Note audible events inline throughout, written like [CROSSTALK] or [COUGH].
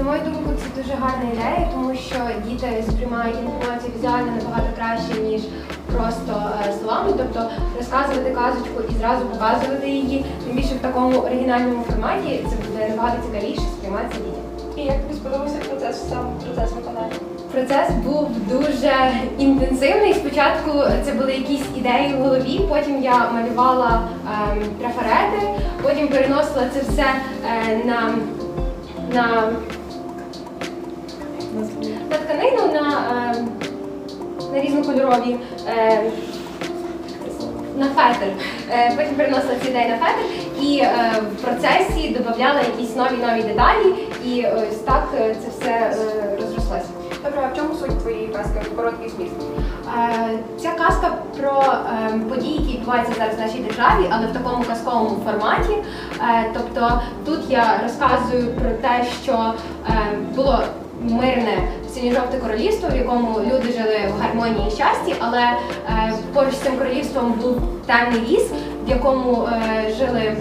На мою думку, це дуже гарна ідея, тому що діти сприймають інформацію візуально набагато краще, ніж просто е, словами. Тобто розказувати казочку і зразу показувати її, тим більше в такому оригінальному форматі, це буде набагато цікавіше сприйматися дітям. І як тобі сподобався процес, сам процес виконання? Процес був дуже інтенсивний. Спочатку це були якісь ідеї в голові, потім я малювала ем, трафарети, потім переносила це все е, на, на, на тканину, на, ем, на різнокольорові. ем, на фетр. Е, Потім переносила ці ідеї на фетр і е, в процесі додавала якісь нові нові деталі, і ось так е, це все е, розрослося. Добре, а в чому суть твоєї казки? Короткий зміст. Е, Ця казка про е, події, які відбуваються зараз в нашій державі, але в такому казковому форматі. Е, Тобто тут я розказую про те, що е, було мирне синьо-жовте королівство, в якому люди жили в гармонії і щасті, але е, поруч з цим королівством був темний ліс, в якому е, жили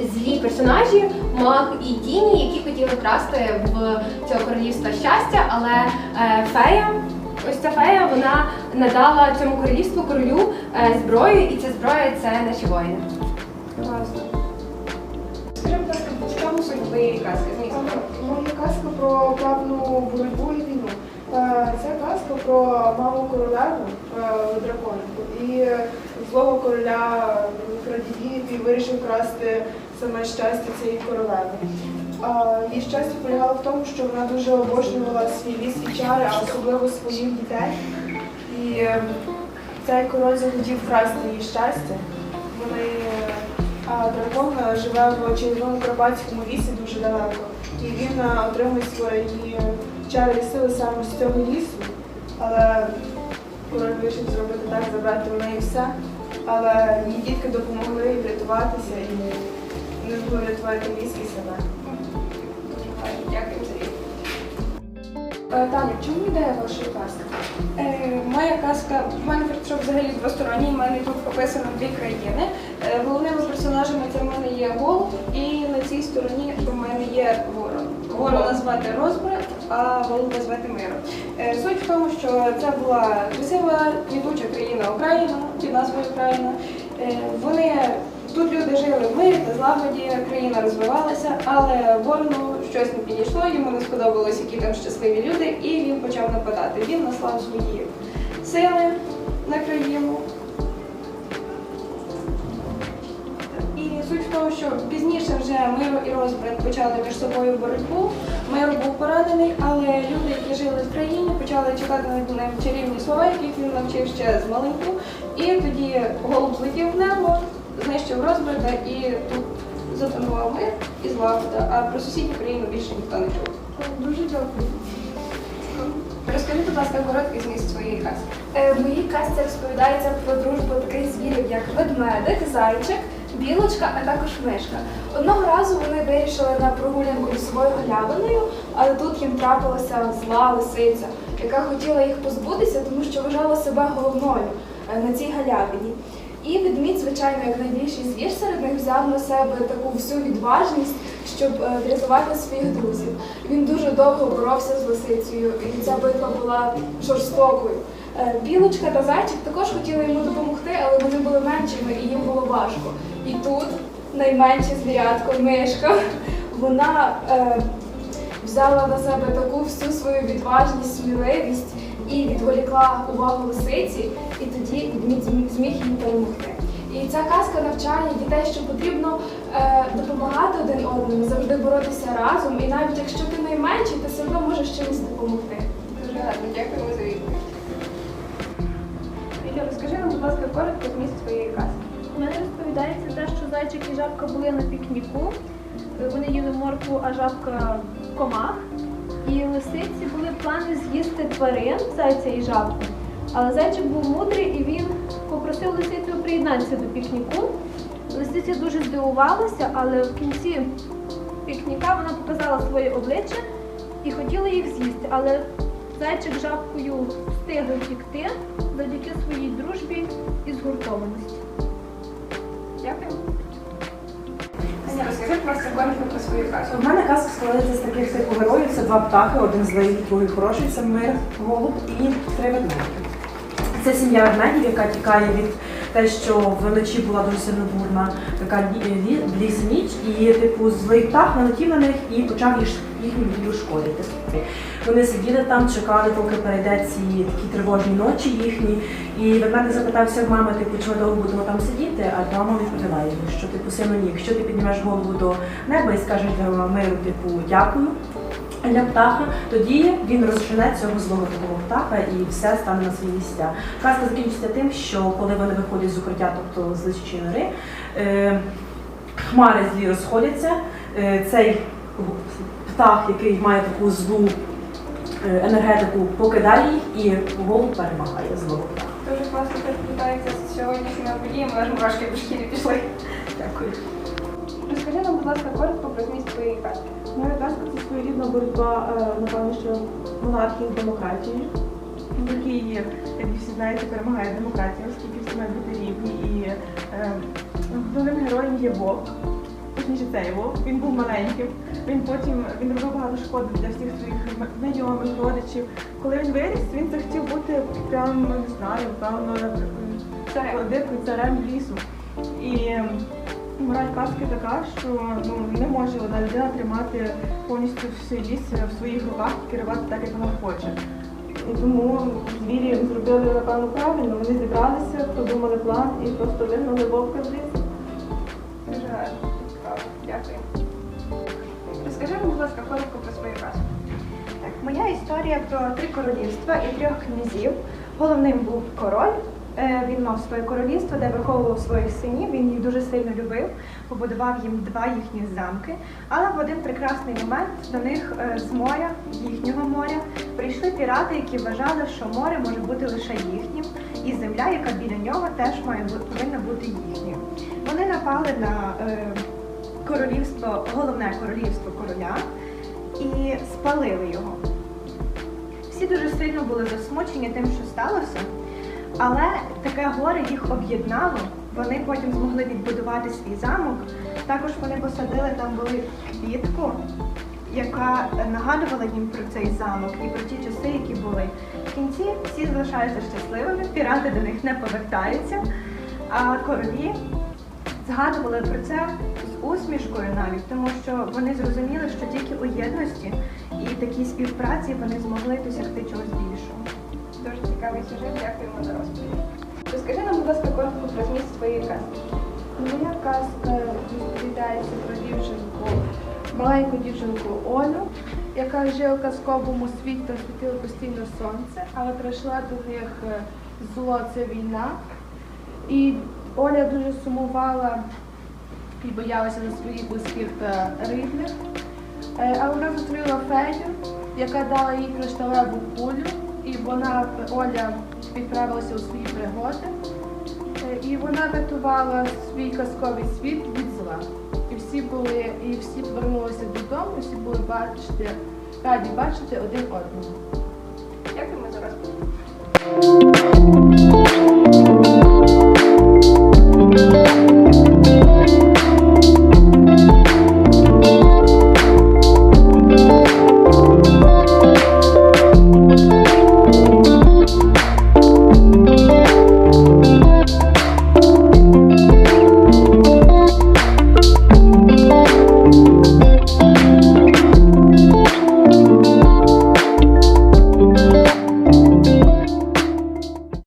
злі персонажі, маг і тіні, які хотіли вкрасти в цього королівства щастя, але е, фея. Ось ця фея вона надала цьому королівству королю е, зброю, і ця зброя це наші воїни. Твоєї казки? Зміст? Моя казка про певну боротьбу і війну. Е, Це казка про маму королеву е, драконику і злого короля крадії, який вирішив красти саме щастя цієї королеви. Е, Її щастя полягало в тому, що вона дуже обожнювала свій ліс і чари, а особливо своїх дітей. І е, цей король захотів вкрасти її щастя. Вони, е, дракон е, живе в червоному Карпатському лісі дуже далеко. І він е, отримує свої чари і сили саме з цього лісу. Але король вирішив зробити так, забрати в неї все. Але її дітки допомогли врятуватися і не врятувати ліс і себе. Таня, чому ідея вашої казки? Е, Моя казка, в мене фартушок взагалі двосторонній, в мене тут описано дві країни. Е, Головними персонажами це в мене є голуб, і на цій стороні в мене є ворон. Ворона звати Розбрат, а голуба звати Миро. Е, Суть в тому, що це була красива квітуча країна Україна під назвою Україна. Е, Вони тут люди жили в мирі та злагоді, країна розвивалася, але ворону щось не підійшло, йому не сподобалось, які там щасливі люди, і він почав нападати. Він наслав свої сили на країну. І суть в тому, що пізніше вже Миро і Розбрат почали між собою боротьбу. Миро був поранений, але люди, які жили в країні, почали читати над ним чарівні слова, яких він навчив ще з маленьку. І тоді голуб злетів в небо, знищив Розбрата і тут запанував мир і злагода, а про сусідню країну більше ніхто не чув. Дуже дякую. Розкажи, будь ласка, короткий зміст своєї казки. Е, В моїй казці розповідається про дружбу таких звірів, як ведмедик, зайчик, білочка, а також мишка. Одного разу вони вирішили на прогулянку лісовою галявиною, але тут їм трапилася зла лисиця, яка хотіла їх позбутися, тому що вважала себе головною е, на цій галявині. І ведмідь, звичайно, як найбільший звір серед них взяв на себе таку всю відважність, щоб е, врятувати своїх друзів. Він дуже довго боровся з лисицею, і ця битва була жорстокою. Е, Білочка та зайчик також хотіли йому допомогти, але вони були меншими і їм було важко. І тут найменше звірятко, мишка, [LAUGHS] вона е, взяла на себе таку всю свою відважність, сміливість і відволікла увагу лисиці, і тоді зміг-. І ця казка навчає дітей, що потрібно е, допомагати один одному, завжди боротися разом, і навіть якщо ти найменший, ти все одно можеш чимось допомогти. Дуже гарно, дякуємо за відповідь. Ліля, розкажи нам, будь ласка, коротко зміст своєї казки. У мене розповідається те, що зайчик і жабка були на пікніку. Вони їли моркву, а жабка комах. І лисиці були плани з'їсти тварин, зайця і жабку. Але зайчик був мудрий і він попросив лисицю приєднатися до пікніку. Лисиця дуже здивувалася, але в кінці пікніка вона показала своє обличчя і хотіла їх з'їсти. Але зайчик жабкою встигли втікти завдяки своїй дружбі і згуртованості. Дякую. У мене казка складається з таких типу героїв. Це два птахи, один злий, другий хороший. Це мир, голуб і три ведмеді. Це сім'я ведмедів, яка тікає від те, що вночі була дуже сильно бурна така лі- лі- ліс ніч, і типу злий птах налетів на них і почав їх їхню шкодити. Вони сиділи там, чекали, поки перейде ці такі тривожні ночі їхні. І ведмедик запитався в мами, типу, ми довго будемо там сидіти, а мама відповіла йому, що типу сину ні, якщо ти піднімеш голову до неба і скажеш миру, типу, дякую. Для птаха, тоді він розжене цього злого такого птаха і все стане на свої місця. Казка закінчиться тим, що коли вони виходять з укриття, тобто з лисичої нори, е, хмари злі розходяться. Е, цей птах, який має таку злу е, енергетику, покидає їх і голуб перемагає злого птаха. Дуже класно переплітається з сьогоднішніми подіями, аж мурашки по шкірі пішли. Дякую. Будь ласка, коротко про зміст твоєї казки. Моя казка це своєрідна боротьба, е, напевно, що монархії з демократією. в як ви всі знаєте, перемагає демократія, оскільки всі мають бути рівні. І е, головним героєм є вовк. Точніше, цей вовк. Він був маленьким. Він потім він робив багато шкоди для всіх своїх знайомих, родичів. Коли він виріс, він захотів бути прям, не знаю, певно, Царем. царем лісу. І ем, мораль казки така, що ну, не може одна людина тримати повністю всій ліс в своїх руках і керувати так, як вона хоче. І тому звірі зробили, напевно, правильно. Вони зібралися, продумали план і просто вигнали вовка з лісу. Дякую. Розкажи нам, будь ласка, коротко про свою казку. Так, моя історія про три королівства і трьох князів. Головним був король. Е, Він мав своє королівство, де виховував своїх синів. Він їх дуже сильно любив, побудував їм два їхні замки. Але в один прекрасний момент до них е, з моря, їхнього моря, прийшли пірати, які вважали, що море може бути лише їхнім, і земля, яка біля нього, теж має повинна бути їхньою. Вони напали на е, королівство, головне королівство короля і спалили його. Всі дуже сильно були засмучені тим, що сталося, але таке горе їх об'єднало. Вони потім змогли відбудувати свій замок. Також вони посадили там були квітку, яка нагадувала їм про цей замок і про ті часи, які були. В кінці всі залишаються щасливими, пірати до них не повертаються, а королі згадували про це з усмішкою навіть, тому що вони зрозуміли, що тільки у єдності і такій співпраці вони змогли досягти чогось більшого. Цікавий сюжет, дякуємо за розповідь. Розкажи нам, будь ласка, коротко про зміст твоєї казки. Моя казка розповідається про дівчинку, маленьку дівчинку Олю, яка жила в казковому світі та світило постійно сонце, але прийшла до них е, зло, це війна. І Оля дуже сумувала і боялася за своїх близьких та рідних. Але вона зустріла Федю, яка дала їй кришталеву кулю, і вона, Оля, відправилася у свої пригоди. Е, І вона рятувала свій казковий світ від зла. І всі були, і всі повернулися додому, і всі були бачити, раді бачити один одного. Дякуємо за розповідь.